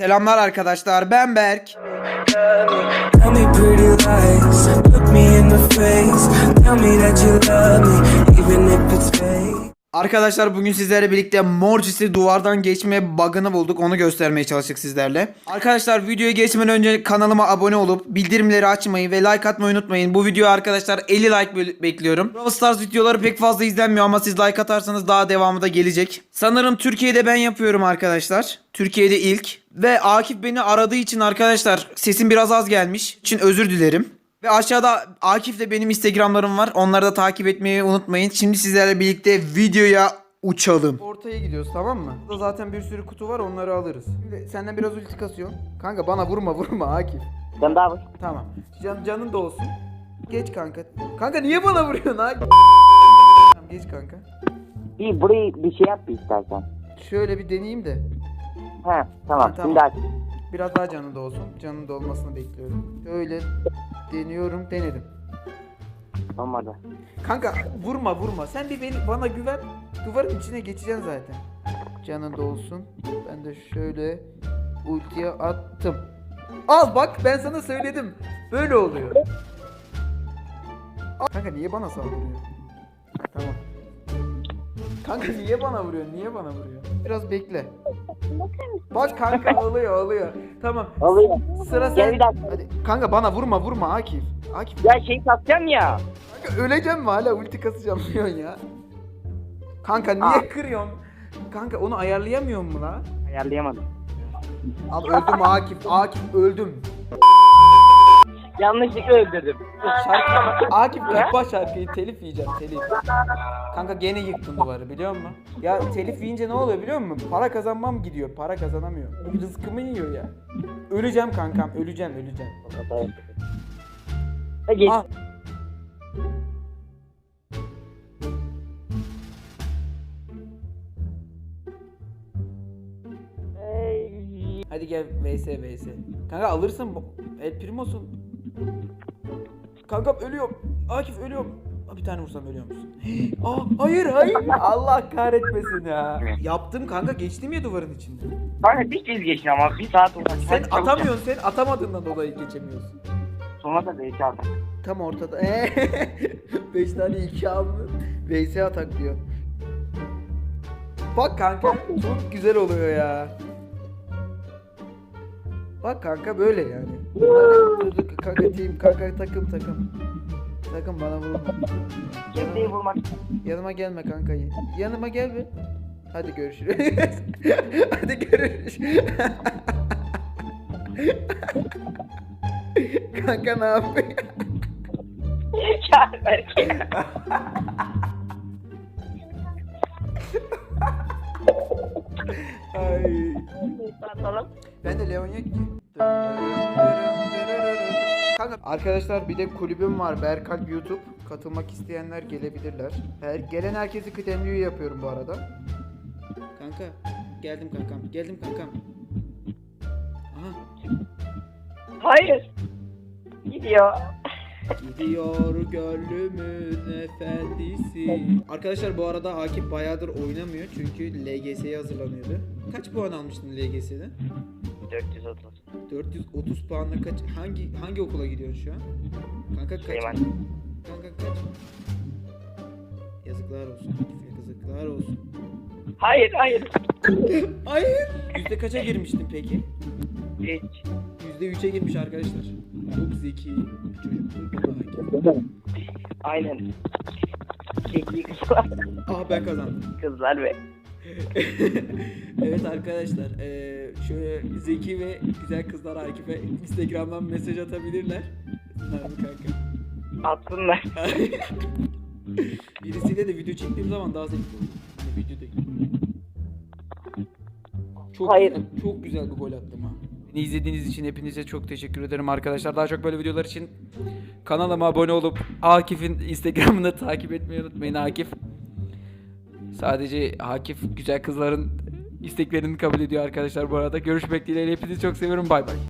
Selamlar arkadaşlar ben Berk. Tell me. Arkadaşlar bugün sizlerle birlikte Morcis'i duvardan geçme bug'ını bulduk. Onu göstermeye çalıştık sizlerle. Arkadaşlar videoya geçmeden önce kanalıma abone olup bildirimleri açmayı ve like atmayı unutmayın. Bu videoya arkadaşlar 50 like bekliyorum. Brawl Stars videoları pek fazla izlenmiyor ama siz like atarsanız daha devamı da gelecek. Sanırım Türkiye'de ben yapıyorum arkadaşlar. Türkiye'de ilk. Ve Akif beni aradığı için arkadaşlar sesim biraz az gelmiş. için özür dilerim. Ve aşağıda Akif'le benim Instagram'larım var. Onları da takip etmeyi unutmayın. Şimdi sizlerle birlikte videoya uçalım. Ortaya gidiyoruz tamam mı? Burada zaten bir sürü kutu var onları alırız. Şimdi senden biraz ulti kasıyorsun. Kanka bana vurma vurma Akif. Ben daha bak. Tamam. Can, canın da olsun. Geç kanka. Kanka niye bana vuruyorsun Akif? Tamam geç kanka. Bir burayı bir şey yap bir istersen. Şöyle bir deneyeyim de. He tamam. Ha, tamam. Şimdi aç. Biraz daha canın da olsun. Canın da olmasını bekliyorum. Şöyle deniyorum denedim. Olmadı. Kanka vurma vurma. Sen bir beni bana güven. Duvarın içine geçeceksin zaten. Canın da olsun. Ben de şöyle ultiye attım. Al bak ben sana söyledim. Böyle oluyor. Kanka niye bana saldırıyor? Tamam. Kanka niye bana vuruyor? Niye bana vuruyor? Biraz bekle. Bak kanka alıyor alıyor. Tamam. Oluyor. Sıra Gel sen. bir dakika. Hadi. Kanka bana vurma vurma Akif. Akif Ya şey satacağım ya. Kanka öleceğim mi hala ulti kasacağım diyorsun ya. Kanka niye Aa. kırıyorsun? Kanka onu ayarlayamıyor mu la? Ayarlayamadım. Al öldüm Akif. Akif öldüm. Yanlışlıkla öldürdüm. Şarkı... Akif kapa şarkıyı telif yiyeceğim telif. Kanka gene yıktın duvarı biliyor musun? Ya telif yiyince ne oluyor biliyor musun? Para kazanmam gidiyor. Para kazanamıyorum. Rızkımı yiyor ya. Öleceğim kankam. Öleceğim öleceğim. Geç. Ah. Hadi gel vs vs. Kanka alırsın. El primosun. Kankam ölüyorum. Akif ölüyorum. Aa, Bir tane vursam ölüyor musun? Aa, hayır hayır. Allah kahretmesin ya. Yaptım kanka geçtim ya duvarın içinde. Kanka bir kez geçin ama bir saat oldu. Sen atamıyorsun sen atamadığından dolayı geçemiyorsun. Sonra da belki atar. Tam ortada. 5 tane 2 aldı. VS atak diyor. Bak kanka çok güzel oluyor ya. Bak kanka böyle yani. Kanka team kanka takım takım. Takım bana vurma. Kimseyi vurmak. Yanıma gelme kanka. Yanıma gel bir. Hadi görüşürüz. Hadi görüşürüz. kanka ne yapıyor? ya belki. Ben de Leon yok ki. Kanka arkadaşlar bir de kulübüm var Berkalp YouTube. Katılmak isteyenler gelebilirler. Her gelen herkesi kıdemliği yapıyorum bu arada. Kanka geldim kankam. Geldim kankam. Aha Hayır. Gidiyor. gidiyor gönlümün efendisi. Arkadaşlar bu arada Akif bayağıdır oynamıyor çünkü LGS'ye hazırlanıyordu. Kaç puan almıştın LGS'de? 430. 430 puanla kaç hangi hangi okula gidiyorsun şu an? Kanka kaç? Süleyman. Kanka kaç? Yazıklar olsun. Yazıklar olsun. Hayır hayır. Hayır. Yüzde kaça girmiştin peki? Hiç. Yüzde üçe girmiş arkadaşlar. Çok zeki bir çocuk. Aynen. Zeki kızlar. Ah ben kazandım. Kızlar ve evet arkadaşlar eee, şöyle zeki ve güzel kızlar Akif'e Instagram'dan mesaj atabilirler. Nerede kanka? atsınlar. Birisiyle de video çektiğim zaman daha zevkli olur. Hani video değil. Çok Hayır. Güzel, çok güzel bir gol attım ha. Beni izlediğiniz için hepinize çok teşekkür ederim arkadaşlar. Daha çok böyle videolar için kanalıma abone olup Akif'in Instagram'ını takip etmeyi unutmayın Akif. Sadece Akif güzel kızların isteklerini kabul ediyor arkadaşlar bu arada. Görüşmek dileğiyle hepinizi çok seviyorum. Bay bay.